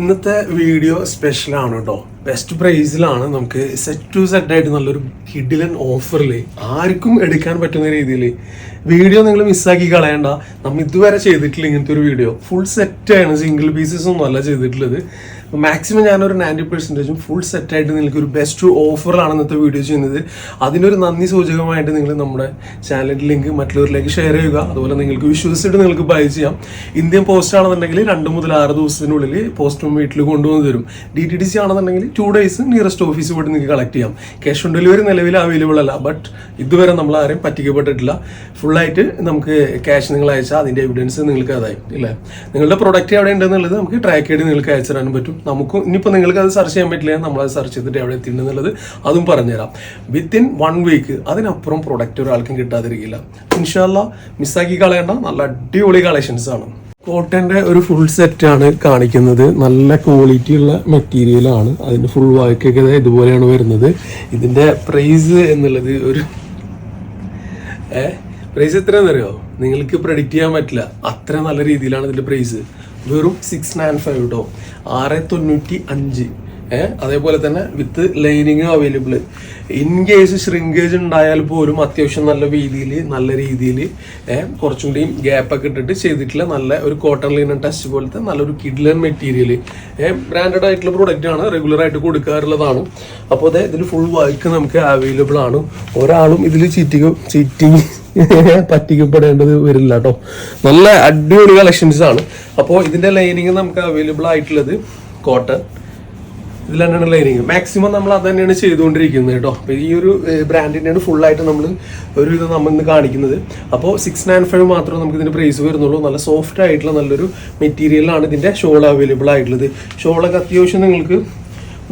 ഇന്നത്തെ വീഡിയോ സ്പെഷ്യലാണ് കേട്ടോ ബെസ്റ്റ് പ്രൈസിലാണ് നമുക്ക് സെറ്റ് ടു സെറ്റ് ആയിട്ട് നല്ലൊരു കിഡിലൻ ഓഫറിൽ ആർക്കും എടുക്കാൻ പറ്റുന്ന രീതിയിൽ വീഡിയോ നിങ്ങൾ മിസ്സാക്കി കളയണ്ട. നമ്മൾ ഇതുവരെ ചെയ്തിട്ടില്ല ഇങ്ങനത്തെ ഒരു വീഡിയോ ഫുൾ സെറ്റ് ആണ് സിംഗിൾ പീസസ് ഒന്നും അല്ല ചെയ്തിട്ടുള്ളത്. മാക്സിമം ഞാനൊരു നയന്റി പെർസെന്റേജും ഫുൾ സെറ്റായിട്ട് നിങ്ങൾക്ക് ഒരു ബെസ്റ്റ് ഓഫറിലാണ് ഇന്നത്തെ വീഡിയോ ചെയ്യുന്നത്. അതിനൊരു നന്ദി സൂചകമായിട്ട് നിങ്ങൾ നമ്മുടെ ചാനലിന്റെ ലിങ്ക് മറ്റുള്ളവരിലേക്ക് ഷെയർ ചെയ്യുക. അതുപോലെ നിങ്ങൾക്ക് വിശ്വസിച്ചിട്ട് നിങ്ങൾക്ക് ബൈ ചെയ്യാം. ഇന്ത്യൻ പോസ്റ്റ് ആണെന്നുണ്ടെങ്കിൽ രണ്ട് മുതൽ ആറ് ദിവസത്തിനുള്ളിൽ പോസ്റ്റും വീട്ടിൽ കൊണ്ടുവന്ന് തരും. ഡി ടി ഡി സി ആണെന്നുണ്ടെങ്കിൽ ടു ഡേയ്സ് നിയറസ്റ്റ് ഓഫീസ് പോയിട്ട് നിങ്ങൾക്ക് കളക്ട് ചെയ്യാം. ക്യാഷ് ഓൺ ഡെലിവറി നിലവിൽ അവൈലബിൾ അല്ല. ബട്ട് ഇതുവരെ നമ്മൾ ആരെയും പറ്റിക്കപ്പെട്ടിട്ടില്ല. ഫുള്ളായിട്ട് നമുക്ക് ക്യാഷ് നിങ്ങൾ അയച്ചാൽ അതിന്റെ എവിഡൻസ് നിങ്ങൾക്ക് അതായി. ഇല്ലേ? നിങ്ങളുടെ പ്രൊഡക്റ്റ് എവിടെ ഉണ്ടെന്നുള്ളത് നമുക്ക് ട്രാക്ക് ചെയ്ത് നിങ്ങൾക്ക് അയച്ചു തരാനും പറ്റും. നമുക്കും ഇനിയിപ്പോൾ നിങ്ങൾക്ക് അത് സെർച്ച് ചെയ്യാൻ പറ്റില്ല. നമ്മളത് സെർച്ച് ചെയ്തിട്ട് എവിടെ എത്തിയിട്ടുണ്ടെന്നുള്ളത് അതും പറഞ്ഞുതരാം. വിത്തിൻ വൺ വീക്ക് അതിനപ്പുറം പ്രൊഡക്റ്റ് ഒരാൾക്കും കിട്ടാതിരിക്കില്ല. ഇൻഷാല്ല മിസ്സാക്കി കളയേണ്ട. നല്ല അടിപൊളി കളക്ഷൻസ് ആണ്. കോട്ടന്റെ ഒരു ഫുൾ സെറ്റാണ് കാണിക്കുന്നത്. നല്ല ക്വാളിറ്റി ഉള്ള മെറ്റീരിയൽ ആണ്. അതിന്റെ ഫുൾ വർക്കൊക്കെ ദേ ഇതുപോലെയാണ് വരുന്നത്. ഇതിന്റെ പ്രൈസ് എന്നുള്ളത് ഒരു ഏ പ്രൈസ് എത്രയാണെന്നറിയോ? നിങ്ങൾക്ക് പ്രഡിക്റ്റ് ചെയ്യാൻ പറ്റില്ല. അത്ര നല്ല രീതിയിലാണ് ഇതിന്റെ പ്രൈസ് വെറും സിക്സ് നയൻ ഫൈവ് കേട്ടോ ആറ് തൊണ്ണൂറ്റി അഞ്ച്. അതേപോലെ തന്നെ വിത്ത് ലൈനിങ്ങും അവൈലബിൾ ഇൻ കേസ് ശ്രിങ്കേജ് ഉണ്ടായാൽ പോലും അത്യാവശ്യം നല്ല രീതിയിൽ നല്ല രീതിയിൽ കുറച്ചും കൂടി ഗ്യാപ്പൊക്കെ ഇട്ടിട്ട് ചെയ്തിട്ടുള്ള നല്ല ഒരു കോട്ടൺ ലൈനൻ ടച്ച് പോലത്തെ നല്ലൊരു കിഡ്ലൻ മെറ്റീരിയൽ ബ്രാൻഡഡ് ആയിട്ടുള്ള പ്രോഡക്റ്റ് ആണ് റെഗുലർ ആയിട്ട് കൊടുക്കാറുള്ളതാണ്. അപ്പോൾ അതെ ഇതിൽ ഫുൾ വർക്ക് നമുക്ക് അവൈലബിൾ ആണ്. ഒരാളും ഇതിൽ ചീറ്റിങ് ചീറ്റിങ് പറ്റിക്കപ്പെടേണ്ടത് വരില്ല കേട്ടോ നല്ല അടിപൊളി കളക്ഷൻസ് ആണ്. അപ്പോൾ ഇതിന്റെ ലൈനിങ് നമുക്ക് അവൈലബിൾ ആയിട്ടുള്ളത് കോട്ടൺ ഇതിൽ തന്നെയാണ് ലൈനിങ് മാക്സിമം നമ്മൾ അത് തന്നെയാണ് ചെയ്തുകൊണ്ടിരിക്കുന്നത് കേട്ടോ. അപ്പോൾ ഈ ഒരു ബ്രാൻഡിന്റെയാണ് ഫുള്ളായിട്ട് നമ്മൾ ഒരു ഇത് നമ്മൾ ഇന്ന് കാണിക്കുന്നത്. അപ്പോൾ സിക്സ് നയൻ ഫൈവ് മാത്രമേ നമുക്ക് ഇതിന്റെ പ്രൈസ് വരുന്നുള്ളൂ. നല്ല സോഫ്റ്റ് ആയിട്ടുള്ള നല്ലൊരു മെറ്റീരിയലാണ് ഇതിന്റെ ഷോൾ അവൈലബിൾ ആയിട്ടുള്ളത്. ഷോളൊക്കെ അത്യാവശ്യം നിങ്ങൾക്ക്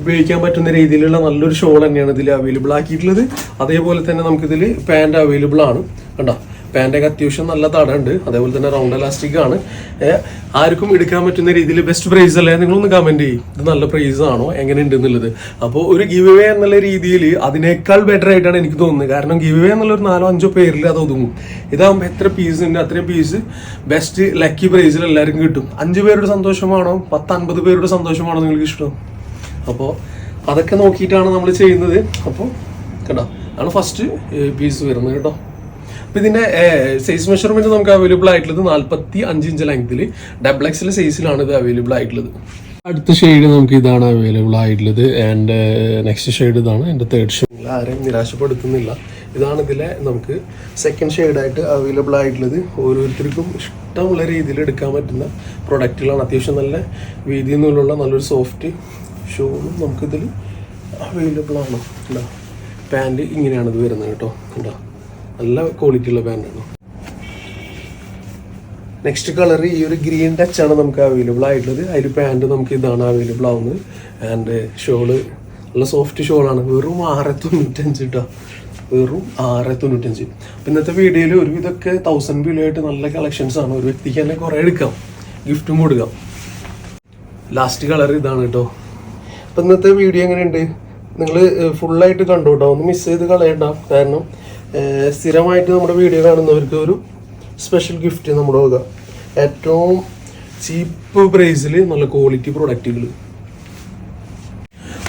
ഉപയോഗിക്കാൻ പറ്റുന്ന രീതിയിലുള്ള നല്ലൊരു ഷോൾ തന്നെയാണ് ഇതിൽ അവൈലബിൾ ആക്കിയിട്ടുള്ളത്. അതേപോലെ തന്നെ നമുക്കിതിൽ പാന്റ് അവൈലബിൾ ആണ്. കണ്ടോ? പാന്റൊക്കെ അത്യാവശ്യം നല്ല തടമുണ്ട് അതേപോലെ തന്നെ റൗണ്ട് ഇലാസ്റ്റിക് ആണ്. ആർക്കും എടുക്കാൻ പറ്റുന്ന രീതിയിൽ ബെസ്റ്റ് പ്രൈസ് അല്ലേ? നിങ്ങളൊന്ന് കമന്റ് ചെയ്യും. ഇത് നല്ല പ്രൈസ് ആണോ? എങ്ങനെയുണ്ട് എന്നുള്ളത് അപ്പോൾ ഒരു ഗിവ് അവേ എന്നുള്ള രീതിയിൽ അതിനേക്കാൾ ബെറ്റർ ആയിട്ടാണ് എനിക്ക് തോന്നുന്നത്. കാരണം ഗിവ് അവേ എന്നുള്ള ഒരു നാലോ അഞ്ചോ പേരിൽ അത് ഒതുങ്ങും. ഇതാകുമ്പോൾ എത്ര പീസ് ഉണ്ട്? അത്രയും പീസ് ബെസ്റ്റ് ലക്കി പ്രൈസിൽ എല്ലാവർക്കും കിട്ടും. അഞ്ച് പേരുടെ സന്തോഷമാണോ? പത്ത് അൻപത് പേരുടെ സന്തോഷമാണോ നിങ്ങൾക്ക് ഇഷ്ടം? അപ്പോൾ അതൊക്കെ നോക്കിയിട്ടാണ് നമ്മൾ ചെയ്യുന്നത്. അപ്പോൾ കേട്ടോ ആണ് ഫസ്റ്റ് പീസ് വരുന്നത് കേട്ടോ. ഇതിന്റെ സൈസ് മെഷർമെന്റ് നമുക്ക് അവൈലബിൾ ആയിട്ടുള്ളത് നാൽപ്പത്തി അഞ്ച് ഇഞ്ച് ലെങ്ത്തിൽ ഡബിൾ എക്സിൽ സൈസിലാണ് ഇത് അവൈലബിൾ ആയിട്ടുള്ളത്. അടുത്ത ഷെയ്ഡ് നമുക്ക് ഇതാണ് അവൈലബിൾ ആയിട്ടുള്ളത്. ആൻഡ് നെക്സ്റ്റ് ഷെയ്ഡ് ഇതാണ്. എന്റെ തേർഡ് ഷെയ്ഡ് ആരെയും നിരാശപ്പെടുത്തുന്നില്ല. ഇതാണ് ഇതിലെ നമുക്ക് സെക്കൻഡ് ഷെയ്ഡായിട്ട് അവൈലബിൾ ആയിട്ടുള്ളത്. ഓരോരുത്തർക്കും ഇഷ്ടമുള്ള രീതിയിൽ എടുക്കാൻ പറ്റുന്ന പ്രൊഡക്റ്റുകളാണ് അത്യാവശ്യം നല്ല വീതിയിൽ നിന്നുള്ള നല്ലൊരു സോഫ്റ്റ് ഷൂവും നമുക്കിതിൽ അവൈലബിൾ ആണ്. കേട്ടോ പാന്റ് ഇങ്ങനെയാണ് ഇത് വരുന്നത് കേട്ടോ. കേട്ടോ നല്ല ക്വാളിറ്റി ഉള്ള പാന്റാണ് നെക്സ്റ്റ് കളർ ഈ ഒരു ഗ്രീൻ ടച്ച് ആണ് നമുക്ക് അവൈലബിൾ ആയിട്ടുള്ളത്. അതിൽ പാന്റ് നമുക്ക് ഇതാണ് അവൈലബിൾ ആവുന്നത്. ആൻഡ് ഷോൾ നല്ല സോഫ്റ്റ് ഷോളാണ് വെറും ആറ് തൊണ്ണൂറ്റഞ്ച് കേട്ടോ വെറും ആറ് തൊണ്ണൂറ്റഞ്ച്. അപ്പം ഇന്നത്തെ വീഡിയോയിൽ ഒരുവിധമൊക്കെ തൗസൻഡ് ബിലോ ആയിട്ട് നല്ല കളക്ഷൻസ് ആണ്. ഒരു വ്യക്തിക്ക് തന്നെ കുറേ എടുക്കാം. ഗിഫ്റ്റും കൊടുക്കാം. ലാസ്റ്റ് കളർ ഇതാണ് കേട്ടോ അപ്പം ഇന്നത്തെ വീഡിയോ എങ്ങനെയുണ്ട്? നിങ്ങൾ ഫുള്ളായിട്ട് കണ്ടു കേട്ടോ ഒന്ന് മിസ് ചെയ്ത് കളയണ്ട. കാരണം സ്ഥിരമായിട്ട് നമ്മുടെ വീഡിയോ കാണുന്നവർക്ക് ഒരു സ്പെഷ്യൽ ഗിഫ്റ്റ് നമ്മുടെ വക ഏറ്റവും ചീപ്പ് പ്രൈസിൽ നല്ല ക്വാളിറ്റി പ്രൊഡക്റ്റുകൾ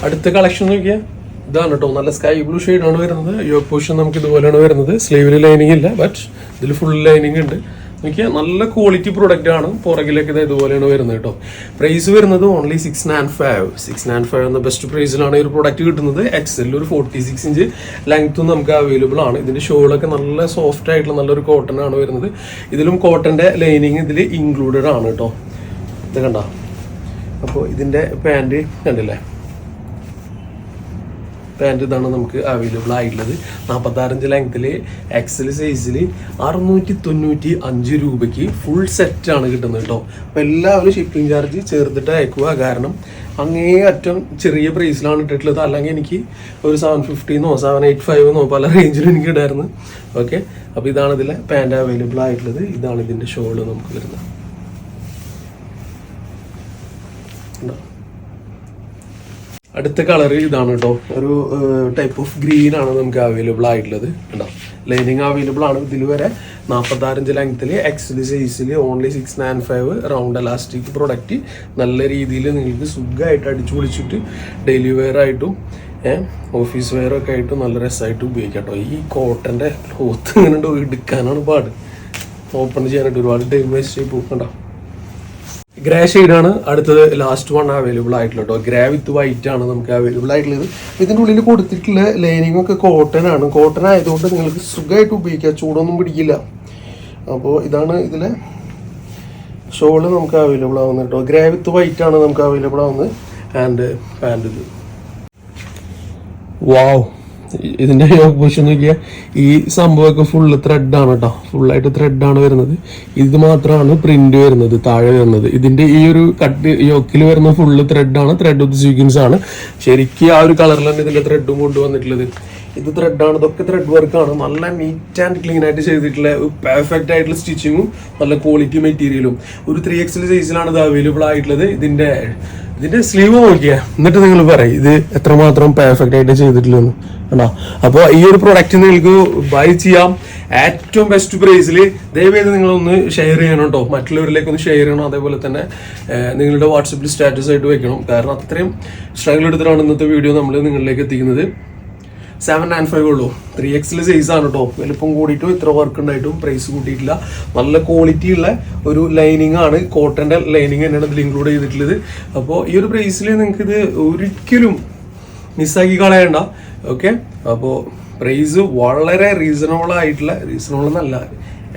അടുത്ത കളക്ഷൻ നോക്കിയാൽ ഇതാണ് കേട്ടോ നല്ല സ്കൈ ബ്ലൂ ഷെയ്ഡാണ് വരുന്നത്. യോ പോഷൻ നമുക്ക് ഇതുപോലെയാണ് വരുന്നത്. സ്ലീവിൽ ലൈനിങ് ഇല്ല ബട്ട് ഇതിൽ ഫുൾ ലൈനിങ് ഉണ്ട്. നോക്കിയാൽ നല്ല ക്വാളിറ്റി പ്രൊഡക്റ്റ് ആണ്. പുറകിലേക്ക് ഇത് ഇതുപോലെയാണ് വരുന്നത് കേട്ടോ. പ്രൈസ് വരുന്നത് only six nine five six nine five എന്ന ബെസ്റ്റ് പ്രൈസിലാണ് ഈ ഒരു പ്രൊഡക്റ്റ് കിട്ടുന്നത്. എക്സലിൽ ഒരു ഫോർട്ടി സിക്സ് ഇഞ്ച് ലെങ്ത്തും നമുക്ക് അവൈലബിൾ ആണ്. ഇതിന്റെ ഷോളൊക്കെ നല്ല സോഫ്റ്റ് ആയിട്ടുള്ള നല്ലൊരു കോട്ടൺ ആണ് വരുന്നത്. ഇതിലും കോട്ടന്റെ ലൈനിങ് ഇതിൽ ഇൻക്ലൂഡഡ് ആണ് കേട്ടോ. ഇത് കണ്ട? അപ്പോൾ ഇതിന്റെ പാന്റ് കണ്ടില്ലേ? പാന്റ് ഇതാണ് നമുക്ക് അവൈലബിൾ ആയിട്ടുള്ളത്. നാൽപ്പത്താറഞ്ച് ലെങ്ത്തിൽ എക്സൽ സൈസിൽ അറുന്നൂറ്റി തൊണ്ണൂറ്റി അഞ്ച് രൂപയ്ക്ക് ഫുൾ സെറ്റാണ് കിട്ടുന്നത് കേട്ടോ. അപ്പോൾ എല്ലാവരും ഷിപ്പിംഗ് ചാർജ് ചേർത്തിട്ട് അയക്കുക. കാരണം അങ്ങേ അറ്റം ചെറിയ പ്രൈസിലാണ് ഇട്ടിട്ടുള്ളത്. അല്ലെങ്കിൽ എനിക്ക് ഒരു സെവൻ ഫിഫ്റ്റീന്നോ സെവൻ എയ്റ്റ് ഫൈവെന്നോ പല റേഞ്ചിലും എനിക്ക് ഇടായിരുന്നു. ഓക്കെ അപ്പോൾ ഇതാണ് ഇതിലെ പാന്റ് അവൈലബിൾ ആയിട്ടുള്ളത്. ഇതാണ് ഇതിന്റെ ഷോൾ നമുക്ക് വരുന്നത്. ഉണ്ടോ? അടുത്ത കളർ ഇതാണ് കേട്ടോ ഒരു ടൈപ്പ് ഓഫ് ഗ്രീൻ ആണ് നമുക്ക് അവൈലബിൾ ആയിട്ടുള്ളത്. കേട്ടോ ലൈനിങ് അവൈലബിൾ ആണ്. ഇതിൽ വരെ നാൽപ്പത്താറഞ്ച് ലെങ്ത്തിൽ എക്സൽ സൈസിൽ only six nine five round elastic product നല്ല രീതിയിൽ നിങ്ങൾക്ക് സുഖമായിട്ട് അടിച്ചു പൊളിച്ചിട്ട് ഡെയിലി വെയർ ആയിട്ടും ഓഫീസ് വെയർ ഒക്കെ ആയിട്ട് നല്ല രസമായിട്ട് ഉപയോഗിക്കാം കേട്ടോ ഈ കോട്ടന്റെ ക്ലോത്ത് ഇങ്ങനെ എടുക്കാനാണ് പാട്. ഓപ്പൺ ചെയ്യാനായിട്ട് ഒരുപാട് ടൈം വേസ്റ്റ് ചെയ്ത് പോക്കണ്ട ഗ്രേ ആണ്. അടുത്തത് ലാസ്റ്റ് വൺ അവൈലബിൾ ആയിട്ടുള്ള കേട്ടോ ഗ്രേ വിത്ത് വൈറ്റ് ആണ് നമുക്ക് അവൈലബിൾ ആയിട്ടുള്ളത്. ഇതിന്റെ ഉള്ളിൽ കൊടുത്തിട്ടുള്ള ലൈനിങ് ഒക്കെ കോട്ടൺ ആണ്. കോട്ടൺ ആയതുകൊണ്ട് നിങ്ങൾക്ക് സുഖമായിട്ട് ഉപയോഗിക്കാം. ചൂടൊന്നും പിടിക്കില്ല. അപ്പോൾ ഇതാണ് ഇതിലെ ഷോൾ നമുക്ക് അവൈലബിൾ ആവുന്നത് കേട്ടോ ഗ്രേ വിത്ത് വൈറ്റ് ആണ് നമുക്ക് അവൈലബിൾ ആവുന്നത്. ആൻഡ് പാന്റ് ഇത്. വാവ് ഇതിന്റെ പൊസിഷൻ നോക്കിയാൽ ഈ സംഭവമൊക്കെ ഫുള്ള് ത്രെഡാണ് കേട്ടോ ഫുള്ളായിട്ട് ത്രെഡാണ് വരുന്നത്. ഇത് മാത്രമാണ് പ്രിന്റ് വരുന്നത് താഴെ വരുന്നത്. ഇതിന്റെ ഈ ഒരു കട്ട് യോക്കിൽ വരുന്ന ഫുള്ള് ത്രെഡാണ് ത്രെഡ് വിത്ത് സീക്വൻസ് ആണ് ശരിക്കും ആ ഒരു കളറിൽ തന്നെ ഇതിന്റെ ത്രെഡും കൊണ്ടുവന്നിട്ടുള്ളത്. ഇത് ത്രെഡാണ് ഇതൊക്കെ ത്രെഡ് വർക്കാണ് നല്ല നീറ്റ് ആൻഡ് ക്ലീൻ ആയിട്ട് ചെയ്തിട്ടുള്ള പെർഫെക്റ്റ് ആയിട്ടുള്ള സ്റ്റിച്ചിങ്ങും നല്ല ക്വാളിറ്റി മെറ്റീരിയലും ഒരു ത്രീ എക്സിൽ സൈസിലാണ് ഇത് അവൈലബിൾ ആയിട്ടുള്ളത്. ഇതിന്റെ ഇതിന്റെ സ്ലീവ് നോക്കിയാ. എന്നിട്ട് നിങ്ങൾ പറയും ഇത് എത്രമാത്രം പെർഫെക്റ്റ് ആയിട്ട് ചെയ്തിട്ടില്ലെന്ന് കണ്ടോ? അപ്പോൾ ഈ ഒരു പ്രൊഡക്റ്റ് നിങ്ങൾക്ക് ബൈ ചെയ്യാം. ഏറ്റവും ബെസ്റ്റ് പ്രൈസിൽ ദയവേത് നിങ്ങളൊന്ന് ഷെയർ ചെയ്യണം കേട്ടോ. മറ്റുള്ളവരിലേക്ക് ഒന്ന് ഷെയർ ചെയ്യണം. അതേപോലെ തന്നെ നിങ്ങളുടെ വാട്സപ്പിൽ സ്റ്റാറ്റസ് ആയിട്ട് വെക്കണം. കാരണം അത്രയും സ്ട്രഗിൾ എടുത്തിട്ടാണ് ഇന്നത്തെ വീഡിയോ നമ്മൾ നിങ്ങളിലേക്ക് എത്തിക്കുന്നത്. സെവൻ നയൻ ഫൈവ് ഉള്ളൂ. ത്രീ എക്സിൽ സൈസ് ആണ് കേട്ടോ വലിപ്പം കൂടിയിട്ടും ഇത്ര വർക്ക് ഉണ്ടായിട്ടും പ്രൈസ് കൂട്ടിയിട്ടില്ല. നല്ല ക്വാളിറ്റി ഉള്ള ഒരു ലൈനിങ് ആണ് കോട്ടന്റെ ലൈനിങ് തന്നെയാണ് ഇതിൽ ഇൻക്ലൂഡ് ചെയ്തിട്ടുള്ളത്. അപ്പോൾ ഈ ഒരു പ്രൈസിൽ നിങ്ങൾക്ക് ഇത് ഒരിക്കലും മിസ്സാക്കി കളയണ്ട. ഓക്കെ അപ്പോൾ പ്രൈസ് വളരെ റീസണബിൾ ആയിട്ടുള്ള റീസണബിൾ എന്നല്ല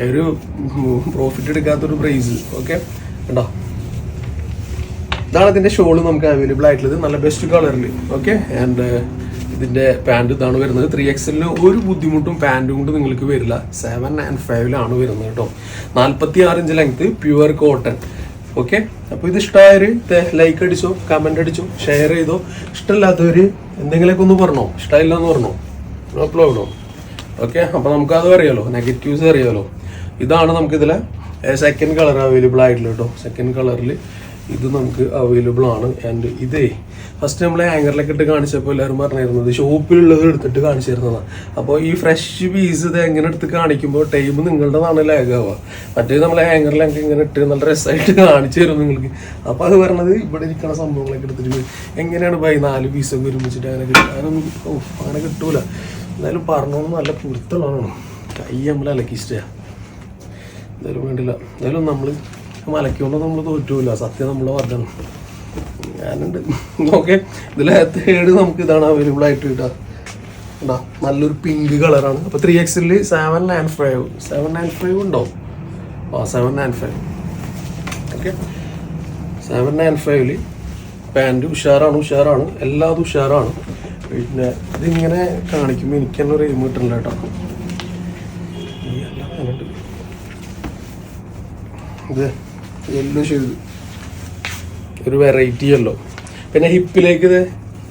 ഒരു പ്രോഫിറ്റ് എടുക്കാത്തൊരു പ്രൈസ് ഓക്കെ കണ്ടോ? ഇതാണ് ഇതിന്റെ ഷോൾ നമുക്ക് അവൈലബിൾ ആയിട്ടുള്ളത്. നല്ല ബെസ്റ്റ് കളറിൽ ഓക്കെ ആൻഡ് ഇതിന്റെ പാന്റ് ഇതാണ് വരുന്നത്. ത്രീ എക്സലിന് ഒരു ബുദ്ധിമുട്ടും പാന്റ് കൊണ്ട് നിങ്ങൾക്ക് വരില്ല. സെവൻ ആൻഡ് ഫൈവിലാണ് വരുന്നത് കേട്ടോ. നാൽപ്പത്തി ആറ് inch length pure cotton okay അപ്പോൾ ഇത് ഇഷ്ടമായവര് ലൈക്ക് അടിച്ചോ കമന്റ് അടിച്ചോ ഷെയർ ചെയ്തോ. ഇഷ്ടമില്ലാത്തവര് എന്തെങ്കിലുമൊക്കെ ഒന്ന് പറഞ്ഞോ? ഇഷ്ടമില്ല എന്ന് പറഞ്ഞോ അപ്ലോഡ് ഓക്കെ അപ്പോൾ നമുക്കത് അറിയാലോ. നെഗറ്റീവ്സ് അറിയാലോ. ഇതാണ് നമുക്കിതിലെ സെക്കൻഡ് കളർ അവൈലബിൾ ആയിട്ടുള്ളത് കേട്ടോ. സെക്കൻഡ് കളറിൽ ഇത് നമുക്ക് അവൈലബിൾ ആണ്. ആൻഡ് ഇതേ ഫസ്റ്റ് നമ്മളെ ആങ്കറിലൊക്കെ ഇട്ട് കാണിച്ചപ്പോൾ എല്ലാവരും പറഞ്ഞിരുന്നത് ഷോപ്പിലുള്ളത് എടുത്തിട്ട് കാണിച്ചു തരുന്നതാണ് അപ്പോൾ ഈ ഫ്രഷ് പീസ് ഇത് എങ്ങനെ എടുത്ത് കാണിക്കുമ്പോൾ ടൈം നിങ്ങളുടേതാണ് ലാഗ് ആവുക. മറ്റേ നമ്മളെ ആങ്കറിലൊക്കെ ഇങ്ങനെ ഇട്ട് നല്ല രസമായിട്ട് കാണിച്ചു തരും നിങ്ങൾക്ക്. അപ്പോൾ അത് പറഞ്ഞത് ഇവിടെ ഇരിക്കുന്ന സംഭവങ്ങളൊക്കെ എടുത്തിട്ട് എങ്ങനെയാണ് ബൈ നാല് പീസൊക്കെ ഒരുമിച്ചിട്ട് അങ്ങനെ കിട്ടാനൊന്നും ഓ അങ്ങനെ കിട്ടൂല. എന്തായാലും പറഞ്ഞോന്ന് നല്ല പുറത്തുള്ളതാണ് കൈ നമ്മൾ അലക്കിഷ്ടയാണ് എന്തായാലും വേണ്ടില്ല. എന്തായാലും നമ്മൾ മലക്കൊണ്ട് നമ്മൾ തോറ്റൂല. സത്യം നമ്മളെ വർദ്ധനം ഞാനുണ്ട്. ഓക്കെ. ഇതിലെ തേർഡ് നമുക്ക് ഇതാണ് അവൈലബിൾ ആയിട്ട് കിട്ടുക. ഉണ്ടാ നല്ലൊരു പിങ്ക് കളറാണ് അപ്പോൾ three XL seven nine five seven nine five ഉണ്ടോ? ആ seven nine five okay. Seven nine ഫൈവിൽ പാന്റ് ഉഷാറാണ് ഉഷാറാണ്. എല്ലാതും ഉഷാറാണ്. പിന്നെ ഇതിങ്ങനെ കാണിക്കുമ്പോൾ എനിക്ക് തന്നെ ഒരു എയിം കേട്ടോ. ഇത് യെല്ലോ ഷെയ്ഡ് ഒരു വെറൈറ്റി അല്ലോ പിന്നെ ഹിപ്പിലേക്ക് ഇത്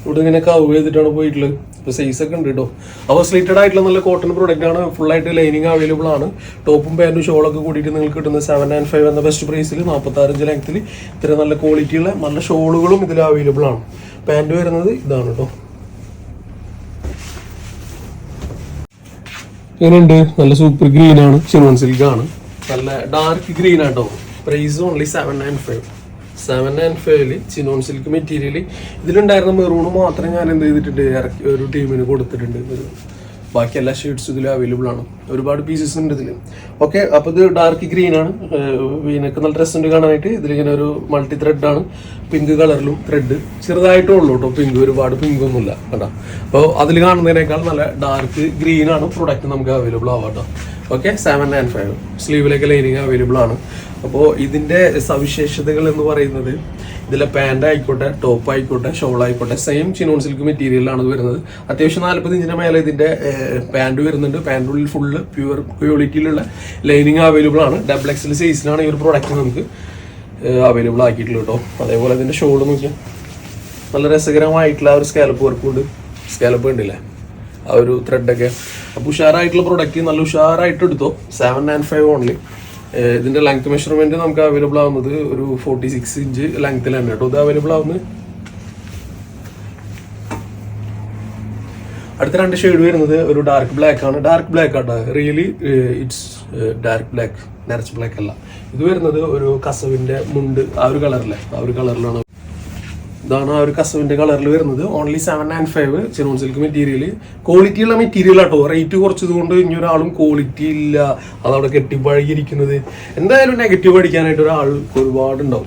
ഇവിടെ ഇങ്ങനെ കവ് ചെയ്തിട്ടാണ് പോയിട്ടുള്ളത്. ഇപ്പോൾ സൈസ് ഒക്കെ ഉണ്ട് കേട്ടോ അപ്പോൾ സ്ലിറ്റഡ് ആയിട്ടുള്ള നല്ല കോട്ടൺ പ്രോഡക്റ്റ് ആണ്. ഫുൾ ആയിട്ട് ലൈനിങ് അവൈലബിൾ ആണ്. ടോപ്പും പാന്റും ഷോളൊക്കെ കൂടിയിട്ട് നിങ്ങൾക്ക് കിട്ടുന്ന സെവൻ ആൻഡ് ഫൈവ് എന്ന ബെസ്റ്റ് പ്രൈസിൽ നാൽപ്പത്താറഞ്ച് ലെങ്ത്തിൽ ഇത്ര നല്ല ക്വാളിറ്റിയുള്ള നല്ല ഷോളുകളും ഇതിൽ അവൈലബിൾ ആണ്. പാന്റ് വരുന്നത് ഇതാണ് കേട്ടോ ഇങ്ങനെയുണ്ട്. നല്ല സൂപ്പർ ഗ്രീൻ ആണ്. സിൽക്ക് ആണ്. നല്ല ഡാർക്ക് ഗ്രീൻ ആട്ടോ price only seven nine five seven and ഫൈവിൽ ചിനോൺ സിൽക്ക് മെറ്റീരിയൽ ഇതിലുണ്ടായിരുന്ന മെറൂണ് മാത്രം ഞാൻ എന്ത് ചെയ്തിട്ടുണ്ട് ഇറക്കി ഒരു ടീമിന് കൊടുത്തിട്ടുണ്ട്. ബാക്കി എല്ലാ ഷെയ്ഡ്സും ഇതിൽ അവൈലബിൾ ആണ്. ഒരുപാട് പീസസ് ഉണ്ട് ഇതിൽ ഓക്കെ അപ്പോൾ ഇത് ഡാർക്ക് ഗ്രീൻ ആണ്. വീനൊക്കെ നല്ല ഡ്രസ് ഉണ്ട് കാണാനായിട്ട്. ഇതിലിങ്ങനെ ഒരു മൾട്ടി ത്രെഡ് ആണ്. പിങ്ക് കളറിലും ത്രെഡ് ചെറുതായിട്ടേ ഉള്ളൂ കേട്ടോ പിങ്ക് ഒരുപാട് പിങ്ക് ഒന്നുമില്ല കേട്ടോ അപ്പോൾ അതിൽ കാണുന്നതിനേക്കാൾ നല്ല ഡാർക്ക് ഗ്രീൻ ആണ് പ്രൊഡക്റ്റ് നമുക്ക് അവൈലബിൾ ആവാം കേട്ടോ ഓക്കെ സെവൻ ആൻഡ് ഫൈവ് സ്ലീവിലേക്ക് ലൈനിങ് അവൈലബിൾ ആണ്. അപ്പോൾ ഇതിന്റെ സവിശേഷതകൾ എന്ന് പറയുന്നത് ഇതിലെ പാന്റ് ആയിക്കോട്ടെ ടോപ്പ് ആയിക്കോട്ടെ ഷോൾ ആയിക്കോട്ടെ സെയിം ചിനോൺ സിൽക്ക് മെറ്റീരിയലാണ് വരുന്നത്. അത്യാവശ്യം നാൽപ്പത് ഇഞ്ചിന് മേലെ ഇതിന്റെ പാന്റ് വരുന്നുണ്ട്. പാന്റ് ഉള്ളിൽ ഫുള്ള് പ്യുവർ ക്വാളിറ്റിയിലുള്ള ലൈനിങ് അവൈലബിൾ ആണ്. ഡബിൾ എക്സൽ സൈസിലാണ് ഈ ഒരു പ്രോഡക്റ്റ് നമുക്ക് അവൈലബിൾ ആക്കിയിട്ടുള്ളത് കേട്ടോ. അതേപോലെ ഇതിന്റെ ഷോൾ നോക്കിയാൽ നല്ല രസകരമായിട്ടുള്ള ഒരു സ്കാലപ്പ് വർക്കും ഉണ്ട്. സ്കാലപ്പ് ഉണ്ടല്ലേ ആ ഒരു ത്രെഡൊക്കെ അപ്പോൾ ഉഷാറായിട്ടുള്ള പ്രോഡക്റ്റ് നല്ല ഉഷാറായിട്ട് എടുത്തോ. സെവൻ നയൻ ഫൈവ് ഓൺലി ഇതിന്റെ ലെങ്ത് മെഷർമെന്റ് നമുക്ക് അവൈലബിൾ ആവുന്നത് ഒരു ഫോർട്ടി സിക്സ് ഇഞ്ച് ലെങ്ത്തിലാണ് കേട്ടോ. ഇത് അവൈലബിൾ ആവുന്നത്? അടുത്ത രണ്ട് ഷെയ്ഡ് വരുന്നത് ഒരു ഡാർക്ക് ബ്ലാക്ക് ആണ്. ഡാർക്ക് ബ്ലാക്ക് ആണ് really it's dark black natural black അല്ല. ഇത് വരുന്നത് ഒരു കസവിന്റെ മുണ്ട് ആ ഒരു കളറിലെ ആ ഒരു കളറിലാണ് ഇതാണ് ആ ഒരു കസവിന്റെ കളറിൽ വരുന്നത്. Only seven nine five chinon silk material ക്വാളിറ്റിയുള്ള മെറ്റീരിയൽ ആട്ടോ. റേറ്റ് കുറച്ചത് കൊണ്ട് ഇനി ഒരാളും ക്വാളിറ്റി ഇല്ല. അതവിടെ കെട്ടിപ്പഴകിയിരിക്കുന്നത് എന്തായാലും നെഗറ്റീവ് അടിക്കാനായിട്ട് ഒരാൾ ഒരുപാടുണ്ടാവും.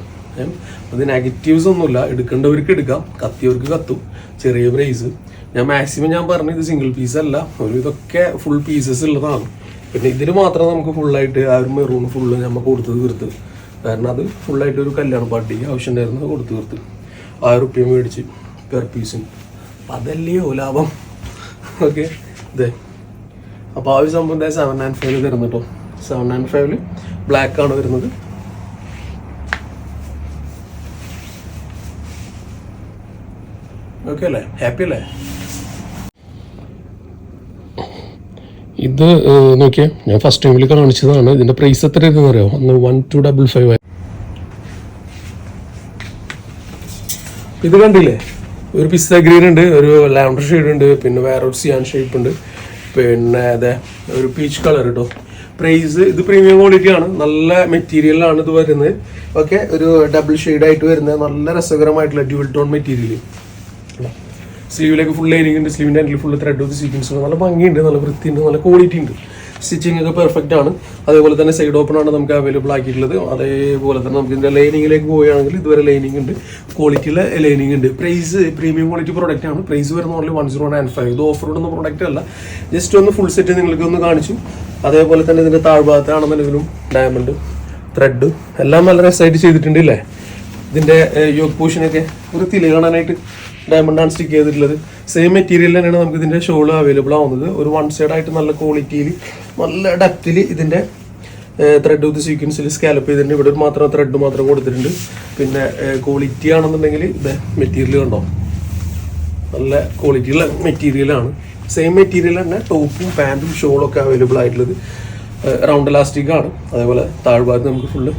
അത് നെഗറ്റീവ്സ് ഒന്നുമില്ല. എടുക്കേണ്ടവർക്ക് എടുക്കാം. കത്തിയവർക്ക് കത്തും. ചെറിയ പ്രൈസ് ഞാൻ മാക്സിമം ഞാൻ പറഞ്ഞത് ഇത് സിംഗിൾ പീസ് അല്ല. ഒരു ഇതൊക്കെ ഫുൾ പീസസ് ഉള്ളതാണ്. പിന്നെ ഇതിന് മാത്രം നമുക്ക് ഫുള്ളായിട്ട് ആ ഒരു മെറൂൺ ഫുള്ള് നമ്മൾ കൊടുത്ത് തീർത്ത്. കാരണം അത് ഫുള്ളായിട്ട് ഒരു കല്യാണ പാർട്ടിക്ക് ആവശ്യമുണ്ടായിരുന്നു കൊടുത്തു കൊടുത്ത് തീർത്ത്. ആയിരം റുപ്യ മേടിച്ച് പെർ പീസിന് അപ്പം അതല്ലയോ ലാഭം? ഓക്കെ ഇതേ അപ്പോൾ ആ ഒരു സംഭവം തന്നെ സെവൻ നയൻ ഫൈവ് തരുന്നു കേട്ടോ സെവൻ നയൻ ഫൈവിൽ ബ്ലാക്ക് ആണ് വരുന്നത്. ഓക്കെ അല്ലേ? ഹാപ്പി അല്ലേ? ഇത് നോക്കിയേ. ഞാൻ ഫസ്റ്റ് ടൈമിൽ കാണിച്ചതാണ്. ഇതിന്റെ പ്രൈസ് എത്ര ഇതെന്ന് അറിയോ? അന്ന് വൺ ടു ഡബിൾ ഫൈവ് ഇത് കണ്ടില്ലേ? ഒരു പിസ്ത ഗ്രീൻ ഉണ്ട് ഒരു ലാവണ്ടർ ഷെയ്ഡ് ഉണ്ട് പിന്നെ വേറെ ഒരു സിയാൻ ഷേപ്പ് ഉണ്ട്. പിന്നെ അതെ ഒരു പീച്ച് കളർ കേട്ടോ പ്രൈസ് ഇത് പ്രീമിയം ക്വാളിറ്റി ആണ്. നല്ല മെറ്റീരിയലാണ് ഇത് വരുന്നത്. ഓക്കെ ഒരു ഡബിൾ ആയിട്ട് വരുന്നത്. നല്ല രസകരമായിട്ടുള്ള ഡ്യൂൽ ടോൺ മെറ്റീരിയൽ സ്ലീവിലേക്ക് ഫുൾ ലൈനിങ് ഉണ്ട്. സ്ലീവിന്റെ അതിൽ ഫുൾ ത്രെഡ് ഓഫ് സീക്വൻസ് ഉണ്ട്. നല്ല ഭംഗിയുണ്ട് നല്ല വൃത്തിയുണ്ട് നല്ല ക്വാളിറ്റി ഉണ്ട്. സ്റ്റിച്ചിങ് ഒക്കെ പെർഫെക്റ്റ് ആണ്. അതേപോലെ തന്നെ സൈഡ് ഓപ്പൺ ആണ് നമുക്ക് അവൈലബിൾ ആക്കിയിട്ടുള്ളത്. അതേപോലെ തന്നെ നമുക്ക് ഇതിന്റെ ലൈനിങ്ങിലേക്ക് പോവുകയാണെങ്കിൽ ഇതുവരെ ലൈനിങ് ഉണ്ട്. ക്വാളിറ്റിയിലെ ലൈനിങ് ഉണ്ട്. പ്രൈസ് പ്രീമിയം ക്വാളിറ്റി പ്രോഡക്റ്റ് ആണ്. പ്രൈസ് വരുന്ന only one zero nine five ഇത് ഓഫർ ഇടുന്ന പ്രോഡക്റ്റ് അല്ല. ജസ്റ്റ് ഒന്ന് ഫുൾ സെറ്റ് നിങ്ങൾക്ക് ഒന്ന് കാണിച്ചു. അതേപോലെ തന്നെ ഇതിന്റെ താഴ്ഭാഗത്താണെന്നുണ്ടെങ്കിലും ഡയമണ്ട് ത്രെഡ് എല്ലാം നല്ല രസമായിട്ട് ചെയ്തിട്ടുണ്ട് ഇല്ലേ? ഇതിന്റെ യോഗ പോഷനൊക്കെ വൃത്തിയില്ല കാണാനായിട്ട് ഡയമണ്ട് ആണ് സ്റ്റിക്ക് ചെയ്തിട്ടുള്ളത്. സെയിം മെറ്റീരിയൽ തന്നെയാണ് നമുക്ക് ഇതിന്റെ ഷോൾ അവൈലബിൾ ആവുന്നത്. ഒരു വൺ സൈഡ് ആയിട്ട് നല്ല ക്വാളിറ്റിയിൽ നല്ല ഡെപ്തിൽ ഇതിന്റെ ത്രെഡ് വിത്ത് സീക്വൻസിൽ സ്കാലപ്പ് ചെയ്തിട്ടുണ്ട്. ഇവിടെ മാത്രം ത്രെഡ് മാത്രം കൊടുത്തിട്ടുണ്ട്. പിന്നെ ക്വാളിറ്റി ആണെന്നുണ്ടെങ്കിൽ ഇത് മെറ്റീരിയൽ കണ്ടോ? നല്ല ക്വാളിറ്റി ക്വാളിറ്റിയുള്ള മെറ്റീരിയലാണ് സെയിം മെറ്റീരിയൽ തന്നെ ടോപ്പും പാന്റും ഷോളും ഒക്കെ അവൈലബിൾ ആയിട്ടുള്ളത്. റൗണ്ട് ഇലാസ്റ്റിക് ആണ്. അതേപോലെ താഴ്ഭാഗത്ത് നമുക്ക് ഫുള്ള്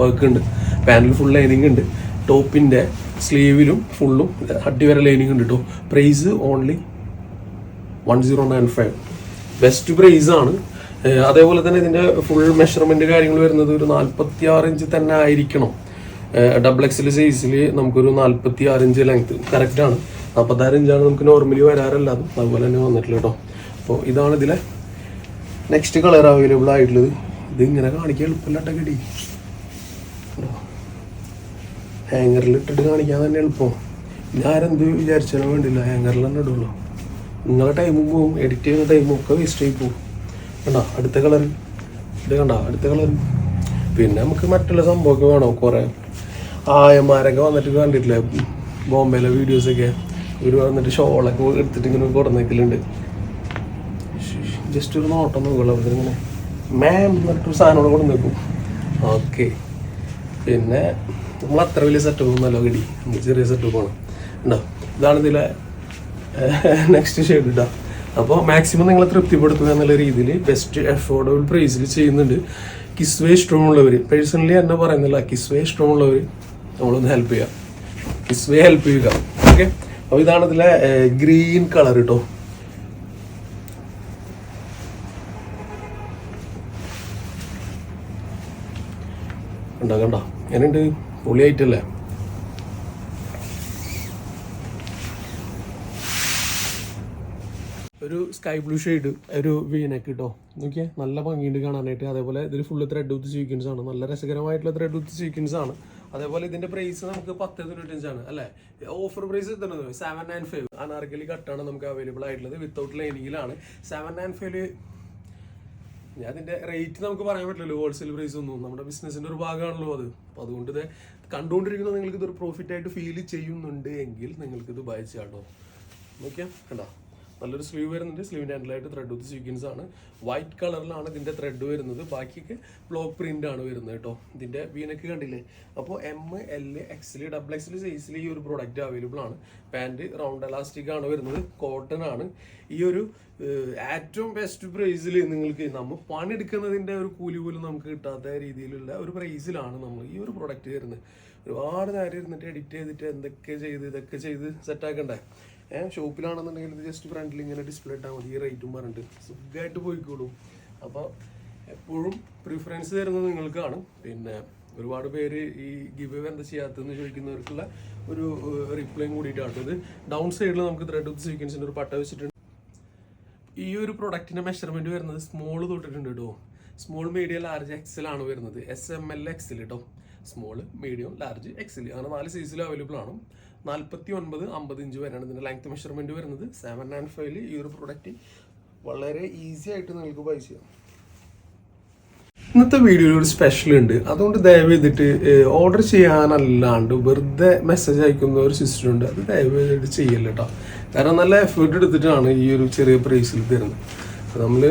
വർക്ക് ഉണ്ട്. പാന്റിൽ ഫുൾ ലൈനിങ് ഉണ്ട്. ടോപ്പിന്റെ സ്ലീവിലും ഫുള്ളും അടി വരെ ലൈനിങ് ഉണ്ട് കേട്ടോ price only one zero nine five best price ആണ്. അതേപോലെ തന്നെ ഇതിന്റെ ഫുൾ മെഷർമെന്റ് കാര്യങ്ങൾ വരുന്നത് ഒരു നാൽപ്പത്തി ആറ് ഇഞ്ച് തന്നെ ആയിരിക്കണം. ഡബിൾ എക്സിൽ സൈസിൽ നമുക്കൊരു നാൽപ്പത്തി ആറ് ഇഞ്ച് ലെങ്ത് കറക്റ്റാണ് നാൽപ്പത്താറ് ഇഞ്ചാണ് നമുക്ക് നോർമലി വരാറല്ലാതും അതുപോലെ തന്നെ വന്നിട്ടില്ല കേട്ടോ അപ്പോൾ ഇതാണ് ഇതിലെ നെക്സ്റ്റ് കളർ അവൈലബിൾ ആയിട്ടുള്ളത്. ഇത് ഇങ്ങനെ കാണിക്കാൻ എളുപ്പമില്ലാട്ട കടി ഹാങ്ങറിൽ ഇട്ടിട്ട് കാണിക്കാൻ തന്നെ എളുപ്പം. ഞാനെന്ത് വിചാരിച്ചാലും വേണ്ടില്ല ഹാങ്ങറിൽ തന്നെ ഇടുള്ളൂ. നിങ്ങളുടെ ടൈമും പോവും എഡിറ്റ് ചെയ്യുന്ന ടൈമും ഒക്കെ വേസ്റ്റ് ആയി പോവും. കണ്ടോ? അടുത്ത കളർ ഇത് കണ്ട? അടുത്ത കളർ പിന്നെ നമുക്ക് മറ്റുള്ള സംഭവമൊക്കെ വേണം? കുറേ ആയമാരൊക്കെ വന്നിട്ട് കണ്ടിട്ടില്ലേ? ബോംബെയിലെ വീഡിയോസൊക്കെ ഇവർ വന്നിട്ട് ഷോളൊക്കെ എടുത്തിട്ട് ഇങ്ങനെ കൊടുന്നേക്കലുണ്ട് ജസ്റ്റ് ഒരു നോട്ടം നോക്കുള്ളൂ അവിടെ ഇങ്ങനെ. മാം എന്നിട്ടൊരു സാധനം കൂടെ കൊടുന്നേക്കും ഓക്കെ പിന്നെ നമ്മൾ അത്ര വലിയ സെറ്റപ്പ് ഒന്നുമല്ല ഗടി നമ്മൾ ചെറിയ സെറ്റപ്പ് ആണ് ഉണ്ടോ ഇതാണ് ഇതിലെ നെക്സ്റ്റ് ഷെയ്ഡ് ഇട്ടാ അപ്പോൾ മാക്സിമം നിങ്ങളെ തൃപ്തിപ്പെടുത്തുക എന്നുള്ള രീതിയിൽ ബെസ്റ്റ് എഫോർഡബിൾ പ്രൈസിൽ ചെയ്യുന്നുണ്ട്. കിസ്വേ ഇഷ്ടമുള്ളവർ പേഴ്സണലി എന്നെ പറയുന്നില്ല. കിസ്വേ ഇഷ്ടമുള്ളവർ നമ്മളൊന്ന് ഹെൽപ്പ് ചെയ്യാം. കിസ്വേ ഹെൽപ്പ് ചെയ്യുക. ഓക്കെ അപ്പോൾ ഇതാണ് ഇതിലെ ഗ്രീൻ കളർ കേട്ടോ കണ്ടോ കണ്ടോ? എങ്ങനെയുണ്ട് പൊളിയായിട്ടല്ലേ? ഒരു സ്കൈ ബ്ലൂ ഷെയ്ഡ് ഒരു വീനക്ക് കേട്ടോ നോക്കിയാൽ നല്ല ഭംഗിയുണ്ട് കാണാനായിട്ട്. അതേപോലെ ഇതിൽ ഫുള്ള് ത്രെഡ് വിത്ത് സീക്വൻസ് ആണ്. നല്ല രസകരമായിട്ടുള്ള ത്രെഡ് വിത്ത് സീക്വൻസ് ആണ്. അതേപോലെ ഇതിന്റെ പ്രൈസ് നമുക്ക് പത്ത് തൊണ്ണൂറ്റഞ്ചാണ് അല്ലേ? ഓഫർ പ്രൈസ് എത്തുന്നത് സെവൻ നയൻ ഫൈവ് അനാർക്കലി കട്ടാണ് നമുക്ക് അവൈലബിൾ ആയിട്ടുള്ളത്. വിത്തൗട്ട് ലൈനിങ്ങിലാണ് സെവൻ നയൻ ഫൈവ് ഞാൻ ഇതിന്റെ റേറ്റ് നമുക്ക് പറയാൻ പറ്റില്ലല്ലോ. ഹോൾസെയിൽ പ്രൈസ് ഒന്നും. നമ്മുടെ ബിസിനസിന്റെ ഒരു ഭാഗമാണല്ലോ അത്. അപ്പൊ അതുകൊണ്ട് ഇത് കണ്ടുകൊണ്ടിരിക്കുന്ന നിങ്ങൾക്ക് ഇതൊരു പ്രോഫിറ്റ് ആയിട്ട് ഫീൽ ചെയ്യുന്നുണ്ട് എങ്കിൽ നിങ്ങൾക്ക് ഇത് ബൈ ചെയ്യാട്ടോ. ഓക്കെ കണ്ടോ? നല്ലൊരു സ്ലീവ് വരുന്നുണ്ട്. സ്ലീവിന്റെ ഹാൻഡിലായിട്ട് ത്രെഡ് വിത്ത് സീക്വൻസ് ആണ്. വൈറ്റ് കളറിലാണ് ഇതിന്റെ ത്രെഡ് വരുന്നത്. ബാക്കിയൊക്കെ ബ്ലോക്ക് പ്രിന്റ് ആണ് വരുന്നത് കേട്ടോ. ഇതിന്റെ വീനക്ക് കണ്ടില്ലേ? അപ്പോൾ എം എൽ എക്സിൽ ഡബിൾ എക്സിൽ സൈസിൽ ഈ ഒരു പ്രോഡക്റ്റ് അവൈലബിൾ ആണ്. പാന്റ് റൗണ്ട് എലാസ്റ്റിക് ആണ് വരുന്നത്. കോട്ടൺ ആണ്. ഈ ഒരു ഏറ്റവും ബെസ്റ്റ് പ്രൈസിൽ നിങ്ങൾക്ക് നമ്മൾ പണിയെടുക്കുന്നതിന്റെ ഒരു കൂലി പോലും നമുക്ക് കിട്ടാത്ത രീതിയിലുള്ള ഒരു പ്രൈസിലാണ് നമ്മൾ ഈ ഒരു പ്രോഡക്റ്റ് വരുന്നത്. ഒരുപാട് നേരം ഇരുന്നിട്ട് എഡിറ്റ് ചെയ്തിട്ട് എന്തൊക്കെ ചെയ്ത് ഇതൊക്കെ ചെയ്ത് സെറ്റാക്കണ്ടേ ഷോപ്പിലാണെന്നുണ്ടെങ്കിൽ ഇത് ജസ്റ്റ് ഫ്രണ്ടിൽ ഇങ്ങനെ ഡിസ്പ്ലേ ഇട്ടാൽ മതി. ഈ റേറ്റും പറഞ്ഞിട്ട് സുഖമായിട്ട് പോയിക്കോളൂ. അപ്പോൾ എപ്പോഴും പ്രിഫറൻസ് തരുന്നത് നിങ്ങൾക്കാണ്. പിന്നെ ഒരുപാട് പേര് ഈ ഗിവ് അവേ എന്താ ചെയ്യാത്തതെന്ന് ചോദിക്കുന്നവർക്കുള്ള ഒരു റിപ്ലൈയും കൂടിയിട്ടാണ്. ഇത് ഡൗൺ സൈഡിൽ നമുക്ക് ത്രെഡ് വിത്ത് സീക്വൻസിന്റെ ഒരു പട്ട വെച്ചിട്ടുണ്ട്. ഈ ഒരു പ്രൊഡക്റ്റിന്റെ മെഷർമെന്റ് വരുന്നത് സ്മോൾ തൊട്ടിട്ടുണ്ട് കേട്ടോ സ്മോൾ മീഡിയം ലാർജ് എക്സൽ ആണ് വരുന്നത്. എസ് എം എൽ എക്സൽ കേട്ടോ സ്മോൾ മീഡിയം ലാർജ് എക്സൽ അങ്ങനെ നാല് സൈസിൽ അവൈലബിൾ ആണ്. നാൽപ്പത്തി ഒൻപത് അമ്പത് ഇഞ്ച് വരെയാണ് ഇതിന്റെ ലെങ്ത് മെഷർമെന്റ് വരുന്നത്. സെവൻ ആൻഡ് ഫൈവിൽ ഈ ഒരു പ്രൊഡക്റ്റ് വളരെ ഈസി ആയിട്ട് നിങ്ങൾക്ക് ബൈ ചെയ്യാം. ഇന്നത്തെ വീഡിയോയിൽ ഒരു സ്പെഷ്യൽ ഉണ്ട്. അതുകൊണ്ട് ദയവ് ചെയ്തിട്ട് ഓർഡർ ചെയ്യാനല്ലാണ്ട് വെറുതെ മെസ്സേജ് അയക്കുന്ന ഒരു സിസ്റ്റം ഉണ്ട്. അത് ദയവ് ചെയ്തിട്ട് ചെയ്യല്ല കേട്ടോ കാരണം നല്ല എഫേർട്ട് എടുത്തിട്ടാണ് ഈ ഒരു ചെറിയ പ്രൈസിൽ തരുന്നത്. നമ്മൾ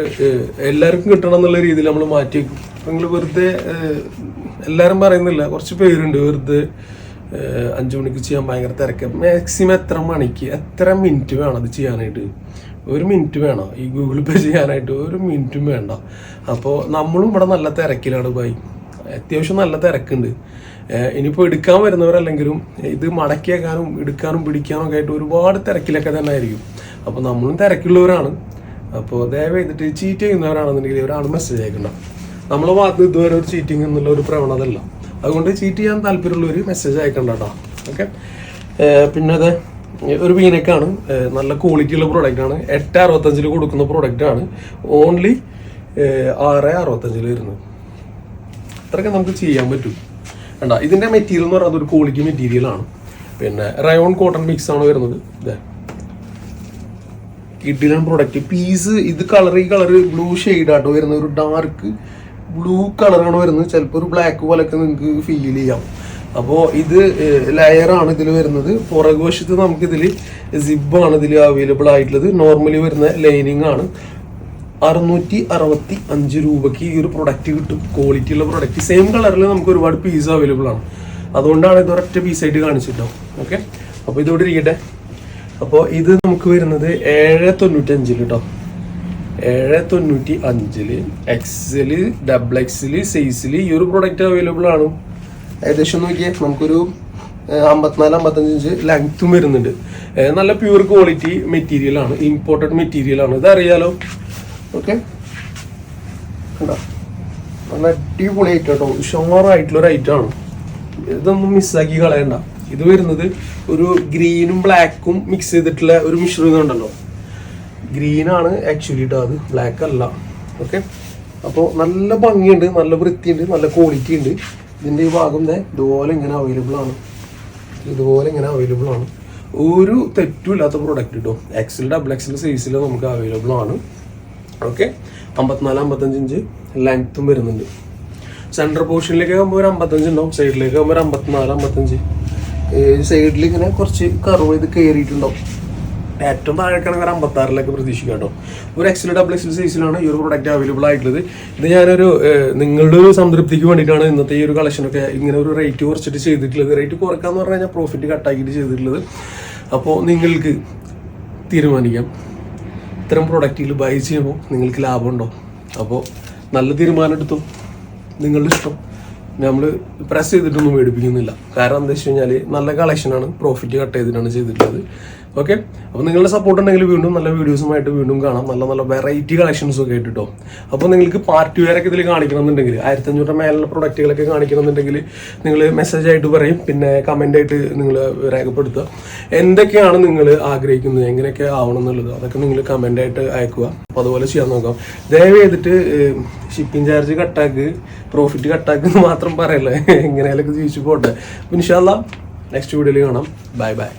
എല്ലാവർക്കും കിട്ടണം എന്നുള്ള രീതിയിൽ നമ്മൾ മാറ്റി വെക്കും നിങ്ങൾ വെറുതെ എല്ലാവരും പറയുന്നില്ല. കുറച്ച് പേരുണ്ട് വെറുതെ അഞ്ച് മണിക്ക് ചെയ്യാൻ ഭയങ്കര തിരക്ക്. മാക്സിമം എത്ര മണിക്ക് എത്ര മിനിറ്റ് വേണം അത് ചെയ്യാനായിട്ട്? ഒരു മിനിറ്റ് വേണം. ഈ ഗൂഗിൾ പേ ചെയ്യാനായിട്ട് ഒരു മിനിറ്റും വേണ്ട. അപ്പോൾ നമ്മളും ഇവിടെ നല്ല തിരക്കിലാണ് ബൈ അത്യാവശ്യം നല്ല തിരക്കുണ്ട്. ഇനിയിപ്പോൾ എടുക്കാൻ വരുന്നവരല്ലെങ്കിലും ഇത് മടക്കിയേക്കാനും എടുക്കാനും പിടിക്കാനും ഒക്കെ ആയിട്ട് ഒരുപാട് തിരക്കിലൊക്കെ തന്നെ ആയിരിക്കും. അപ്പോൾ നമ്മളും തിരക്കുള്ളവരാണ്. അപ്പോൾ ദയവ് ചെയ്തിട്ട് ചീറ്റ് ചെയ്യുന്നവരാണെന്നുണ്ടെങ്കിൽ ഒരാൾ മെസ്സേജ് അയക്കണ്ട. നമ്മളെ ഭാഗത്ത് ഇതുവരെ ഒരു ചീറ്റിംഗ് എന്നുള്ള ഒരു പ്രവണത അല്ല അതുകൊണ്ട് ചീറ്റ് ചെയ്യാൻ താല്പര്യമുള്ളവർ മെസ്സേജ് അയക്കണ്ട കേട്ടോ ഓക്കെ പിന്നെ അതെ ഒരു വീനക്കാണ് നല്ല ക്വാളിറ്റി ഉള്ള പ്രോഡക്റ്റ് ആണ്. എട്ട് അറുപത്തഞ്ചിൽ കൊടുക്കുന്ന പ്രോഡക്റ്റ് ആണ്. ഓൺലി ആറ് അറുപത്തഞ്ചിൽ വരുന്നത്. അത്രയൊക്കെ നമുക്ക് ചെയ്യാൻ പറ്റും. വേണ്ട ഇതിന്റെ മെറ്റീരിയൽ എന്ന് പറയുന്നത് ഒരു ക്വാളിറ്റി മെറ്റീരിയൽ ആണ്. പിന്നെ റയോൺ കോട്ടൺ മിക്സ് ആണ് വരുന്നത്. ഇതേ കിഡിലൻ പ്രോഡക്റ്റ് പീസ് ഇത് കളർ ഈ കളർ ബ്ലൂ ആട്ടോ വരുന്ന ഒരു ഡാർക്ക് ബ്ലൂ കളറാണ് വരുന്നത്. ചിലപ്പോൾ ഒരു ബ്ലാക്ക് പോലൊക്കെ നിങ്ങൾക്ക് ഫീൽ ചെയ്യാം. അപ്പോൾ ഇത് ലെയറാണ് ഇതിൽ വരുന്നത്. പുറകു വശത്ത് നമുക്കിതിൽ സിബാണ് ഇതിൽ അവൈലബിൾ ആയിട്ടുള്ളത്. നോർമലി വരുന്ന ലൈനിങ് ആണ്. അറുന്നൂറ്റി അറുപത്തി അഞ്ച് രൂപയ്ക്ക് ഈ ഒരു പ്രൊഡക്റ്റ് കിട്ടും. ക്വാളിറ്റി ഉള്ള പ്രൊഡക്റ്റ് സെയിം കളറിൽ നമുക്ക് ഒരുപാട് പീസ് അവൈലബിൾ ആണ്. അതുകൊണ്ടാണ് ഇത് ഒരൊറ്റ പീസായിട്ട് കാണിച്ചിട്ടോ. ഓക്കെ അപ്പോൾ ഇതോടെ ഇരിക്കട്ടെ. അപ്പോൾ ഇത് നമുക്ക് വരുന്നത് ഏഴ് തൊണ്ണൂറ്റഞ്ചിൽ കേട്ടോ ഏഴ് തൊണ്ണൂറ്റി അഞ്ചിൽ എക്സിൽ ഡബിൾ എക്സിൽ സൈസിൽ ഈ ഒരു പ്രൊഡക്റ്റ് അവൈലബിൾ ആണ്. ഏകദേശം നോക്കിയാൽ നമുക്കൊരു അമ്പത്തിനാല് അമ്പത്തഞ്ച് ഇഞ്ച് ലെങ്ത്തും വരുന്നുണ്ട്. നല്ല പ്യൂർ ക്വാളിറ്റി മെറ്റീരിയൽ ആണ് ഇമ്പോർട്ടഡ് മെറ്റീരിയൽ ആണ്. ഇതറിയാലോ? ഓക്കെ കണ്ടോ? നല്ല ഐറ്റം കേട്ടോ ഉഷാറായിട്ടുള്ള ഒരു ഐറ്റം ആണ്. ഇതൊന്നും മിസ്സാക്കി കളയണ്ട. ഇത് വരുന്നത് ഒരു ഗ്രീനും ബ്ലാക്കും മിക്സ് ചെയ്തിട്ടുള്ള ഒരു മിശ്രിതം ഉണ്ടല്ലോ ഗ്രീൻ ആണ് ആക്ച്വലി കേട്ടോ അത് ബ്ലാക്ക് അല്ല. ഓക്കെ അപ്പോൾ നല്ല ഭംഗിയുണ്ട് നല്ല വൃത്തിയുണ്ട് നല്ല ക്വാളിറ്റി ഉണ്ട്. ഇതിന്റെ ഈ ഭാഗം തന്നെ ഇതുപോലെ ഇങ്ങനെ അവൈലബിൾ ആണ്. ഇതുപോലെ ഇങ്ങനെ അവൈലബിൾ ആണ്. ഒരു തെറ്റും ഇല്ലാത്ത പ്രോഡക്റ്റ് കിട്ടും എക്സൽ ഡബിൾ എക്സൽ സൈസിൽ നമുക്ക് അവൈലബിൾ ആണ്. ഓക്കെ അമ്പത്തിനാല് അമ്പത്തഞ്ച് ഇഞ്ച് ലെങ്ത്തും വരുന്നുണ്ട്. സെൻട്രൽ പോർഷനിലേക്ക് ആകുമ്പോൾ ഒരു അമ്പത്തഞ്ച് ഉണ്ടാവും സൈഡിലേക്ക് ആകുമ്പോൾ ഒരു അമ്പത്തിനാല് അമ്പത്തഞ്ച് സൈഡിൽ ഇങ്ങനെ കുറച്ച് കർവ് ഇത് കയറിയിട്ടുണ്ടാവും ഏറ്റവും താഴേക്കാണെങ്കിൽ ഒരു അമ്പത്താറിലൊക്കെ പ്രതീക്ഷിക്കാം കേട്ടോ. ഒരു എക്സൽ ഡബിൾ എക്സൽ സൈസിലാണ് ഈ ഒരു പ്രോഡക്റ്റ് അവൈലബിൾ ആയിട്ടുള്ളത്. ഇത് ഞാനൊരു നിങ്ങളുടെ ഒരു സംതൃപ്തിക്ക് വേണ്ടിയിട്ടാണ് ഇന്നത്തെ ഈ ഒരു കളക്ഷനൊക്കെ ഇങ്ങനെ ഒരു റേറ്റ് കുറച്ചിട്ട് ചെയ്തിട്ടുള്ളത്. റേറ്റ് കുറക്കാന്ന് പറഞ്ഞു കഴിഞ്ഞാൽ പ്രോഫിറ്റ് കട്ടാക്കിയിട്ട് ചെയ്തിട്ടുള്ളത്. അപ്പോൾ നിങ്ങൾക്ക് തീരുമാനിക്കാം. ഇത്തരം പ്രോഡക്റ്റിൽ ബൈ ചെയ്യുമ്പോൾ നിങ്ങൾക്ക് ലാഭമുണ്ടോ? അപ്പോൾ നല്ല തീരുമാനം എടുത്തു? നിങ്ങളുടെ ഇഷ്ടം. നമ്മൾ പ്രസ് ചെയ്തിട്ടൊന്നും മേടിപ്പിക്കുന്നില്ല. കാരണം എന്താ വെച്ച് കഴിഞ്ഞാൽ നല്ല കളക്ഷനാണ് പ്രോഫിറ്റ് കട്ട് ചെയ്തിട്ടാണ് ചെയ്തിട്ടുള്ളത്. ഓക്കെ അപ്പോൾ നിങ്ങളുടെ സപ്പോർട്ട് ഉണ്ടെങ്കിൽ വീണ്ടും നല്ല വീഡിയോസുമായിട്ട് വീണ്ടും കാണാം. നല്ല നല്ല വെറൈറ്റി കളക്ഷൻസും ഒക്കെ ആയിട്ടോ അപ്പോൾ നിങ്ങൾക്ക് പാർട്ടി വെയറൊക്കെ ഇതിൽ കാണിക്കണമെന്നുണ്ടെങ്കിൽ ആയിരത്തഞ്ഞൂറ് മേലുള്ള പ്രൊഡക്റ്റുകളൊക്കെ കാണിക്കണമെന്നുണ്ടെങ്കിൽ നിങ്ങൾ മെസ്സേജ് ആയിട്ട് പറയും. പിന്നെ കമന്റ് ആയിട്ട് നിങ്ങൾ രേഖപ്പെടുത്തുക. എന്തൊക്കെയാണ് നിങ്ങൾ ആഗ്രഹിക്കുന്നത്? എങ്ങനെയൊക്കെ ആവണം എന്നുള്ളത് അതൊക്കെ നിങ്ങൾ കമന്റ് ആയിട്ട് അയക്കുക. അപ്പോൾ അതുപോലെ ചെയ്യാൻ നോക്കാം. ദയവ് ചെയ്തിട്ട് ഷിപ്പിംഗ് ചാർജ് കട്ടാക്ക് പ്രോഫിറ്റ് കട്ടാക്ക് എന്ന് മാത്രം പറയല്ലേ? എങ്ങനെയാലൊക്കെ ജീവിച്ചു പോട്ടെ. ഇൻഷാല്ല നെക്സ്റ്റ് വീഡിയോയിൽ കാണാം. Bye bye